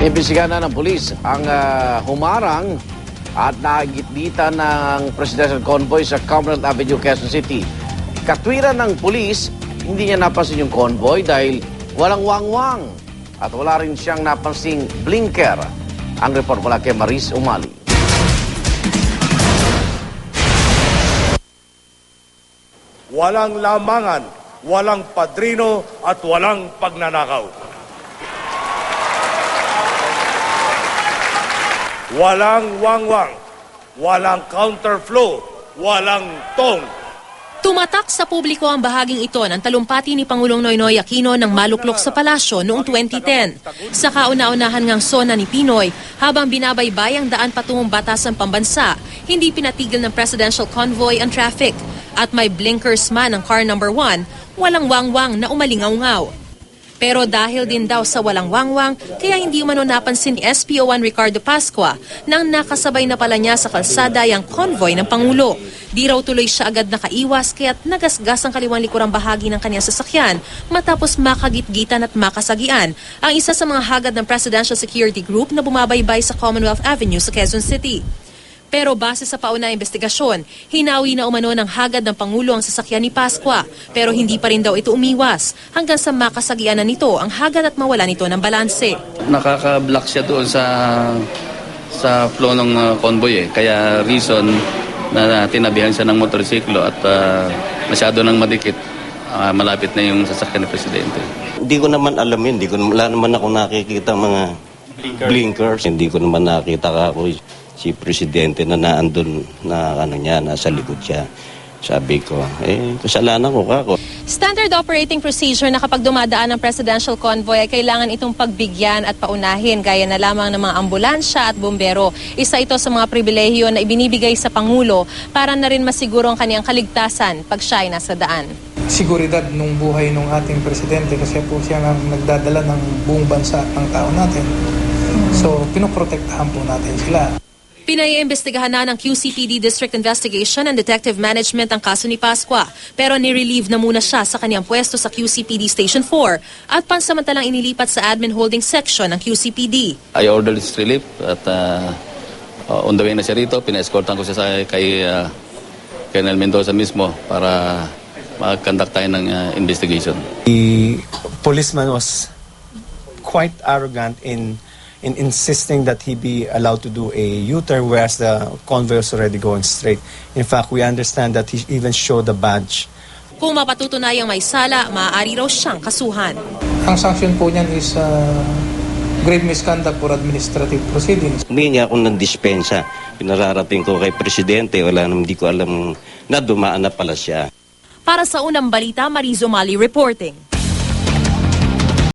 Imbisigan na ng pulis ang ah, humarang at nagitdita ng presidential convoy sa Cumberland Avenue, Quezon City. Katwiran ng pulis, hindi niya napansin yung convoy dahil walang wangwang at wala rin siyang napansing blinker. Ang report mula kay Maris Umali. walang lamangan, walang padrino at walang pagnanakaw. Walang wangwang, walang counterflow, walang tong. Tumatak sa publiko ang bahaging ito ng talumpati ni Pangulong Noynoy Aquino ng maluklok sa palasyo noong 2010. Sa kauna-unahan ngang sona ni Pinoy, habang binabaybay ang daan patungong batasan pambansa, hindi pinatigil ng presidential convoy ang traffic. At may blinkers man ang car number 1, walang wangwang na umalingaw-ngaw. Pero dahil din daw sa walang wangwang, kaya hindi umano napansin ni SPO1 Ricardo Pascua nang nakasabay na pala niya sa kalsada yung convoy ng Pangulo. Di raw tuloy siya agad nakaiwas kaya't nagasgas ang kaliwang likurang bahagi ng kanyang sasakyan matapos makagitgitan at makasagian ang isa sa mga hagad ng Presidential Security Group na bumabaybay sa Commonwealth Avenue sa Quezon City. Pero base sa pauna investigasyon, hinawi na umano ng hagad ng Pangulo ang sasakyan ni Pascua. Pero hindi pa rin daw ito umiwas hanggang sa makasagian na nito ang hagad at mawala nito ng balanse. nakaka-block siya doon sa sa flow ng uh, convoy eh. Kaya reason na tinabihan siya ng motorsiklo at uh, masyado nang madikit uh, malapit na yung sasakyan ni Presidente. Hindi ko naman alam yun. Hindi ko, wala naman ako nakikita mga blinkers. Hindi ko naman nakita ka ako si Presidente na naandun na ano niya, nasa likod siya. Sabi ko, eh, kasalanan ko ka ako. Standard operating procedure na kapag dumadaan ang presidential convoy ay kailangan itong pagbigyan at paunahin gaya na lamang ng mga ambulansya at bumbero. Isa ito sa mga pribilehiyo na ibinibigay sa Pangulo para na rin masiguro ang kanyang kaligtasan pag siya ay nasa daan. seguridad nung buhay ng ating presidente kasi po siya ang nagdadala ng buong bansa at ng tao natin. So, pinoprotektahan po natin sila. Pinaiimbestigahan na ng QCPD District Investigation and Detective Management ang kaso ni Pascua pero nirelieve na muna siya sa kanyang pwesto sa QCPD Station 4 at pansamantalang inilipat sa Admin Holding Section ng QCPD. I ordered his relief at uh, uh, on the way na siya rito, pina-escortan ko siya sa, kay uh, Colonel Mendoza mismo para mag-conduct tayo ng uh, investigation. The policeman was quite arrogant in in insisting that he be allowed to do a U-turn whereas the convoy was already going straight. In fact, we understand that he even showed the badge Kung mapatutunayang may sala, maaari raw siyang kasuhan. Ang sanction po niyan is uh, grave misconduct for administrative proceedings. Humingi ako ng dispensa. Pinararating ko kay Presidente. Wala naman, hindi ko alam na dumaan na pala siya. Para sa unang balita, Marizo Mali reporting.